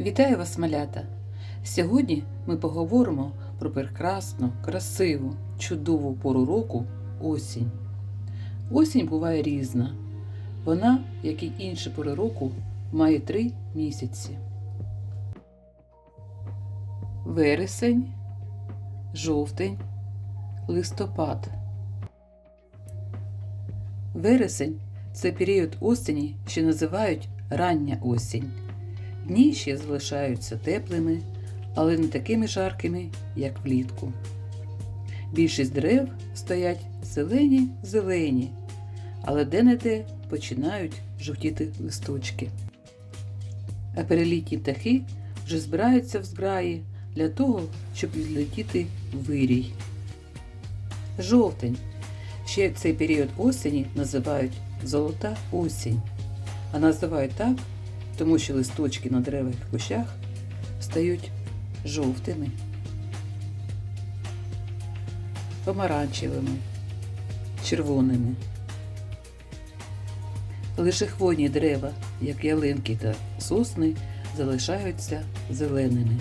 Вітаю вас, малята! Сьогодні ми поговоримо про прекрасну, красиву, чудову пору року осінь. Осінь буває різна. Вона, як і інші пори року, має три місяці: вересень, жовтень, листопад. Вересень це період осені, що називають рання осінь. Дні ще залишаються теплими, але не такими жаркими, як влітку. Більшість дерев стоять зелені-зелені, але де-не-де починають жовтіти листочки. А перелітні птахи вже збираються в зграї для того, щоб відлетіти вирій. Жовтень. Ще цей період осені називають золота осінь, а називають так, тому що листочки на деревах і кущах стають жовтими, помаранчевими, червоними. Лише хвойні дерева, як ялинки та сосни, залишаються зеленими.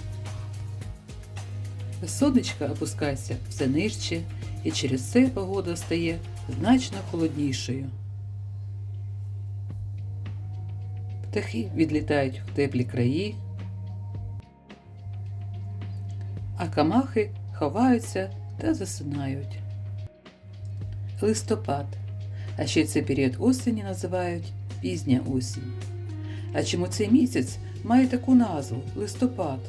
Сонечко опускається все нижче, і через це погода стає значно холоднішою. Птахи відлітають в теплі краї, а камахи ховаються та засинають. Листопад. А ще цей період осені називають пізня осінь. А чому цей місяць має таку назву листопад?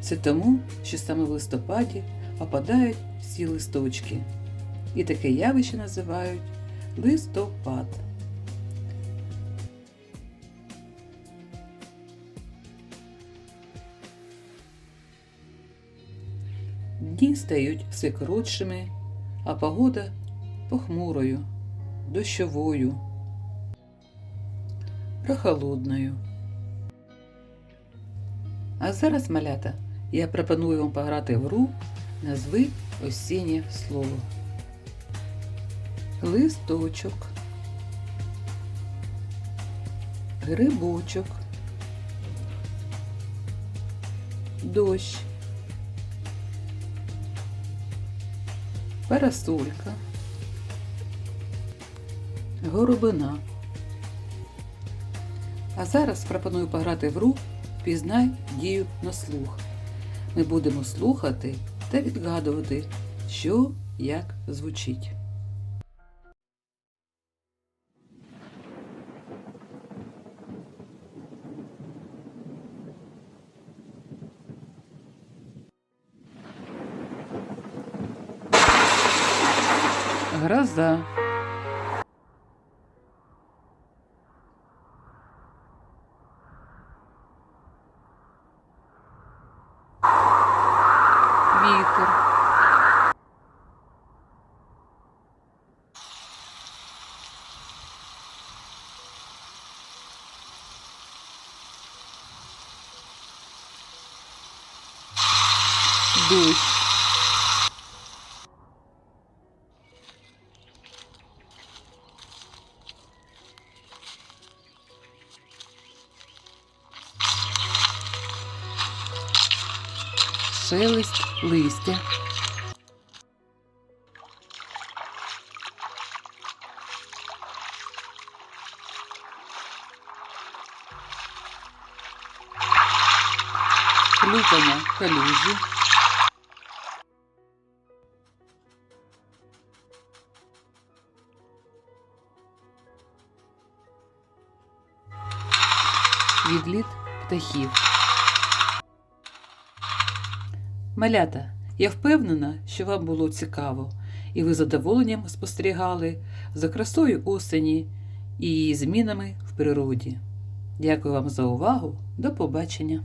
Це тому, що саме в листопаді опадають всі листочки. І таке явище називають листопад. Дні стають все коротшими, а погода похмурою, дощовою, прохолодною. А зараз, малята, я пропоную вам пограти в гру назви осіннє слово. Листочок, грибочок, дощ. Парасолька, горобина. А зараз пропоную пограти в гру Пізнай дію на слух. Ми будемо слухати та відгадувати, що як звучить. Гроза. Вітер. Дощ. Шелест листя. Хлюпання калюжі. Відліт птахів. Малята, я впевнена, що вам було цікаво, і ви задоволенням спостерігали за красою осені і її змінами в природі. Дякую вам за увагу. До побачення!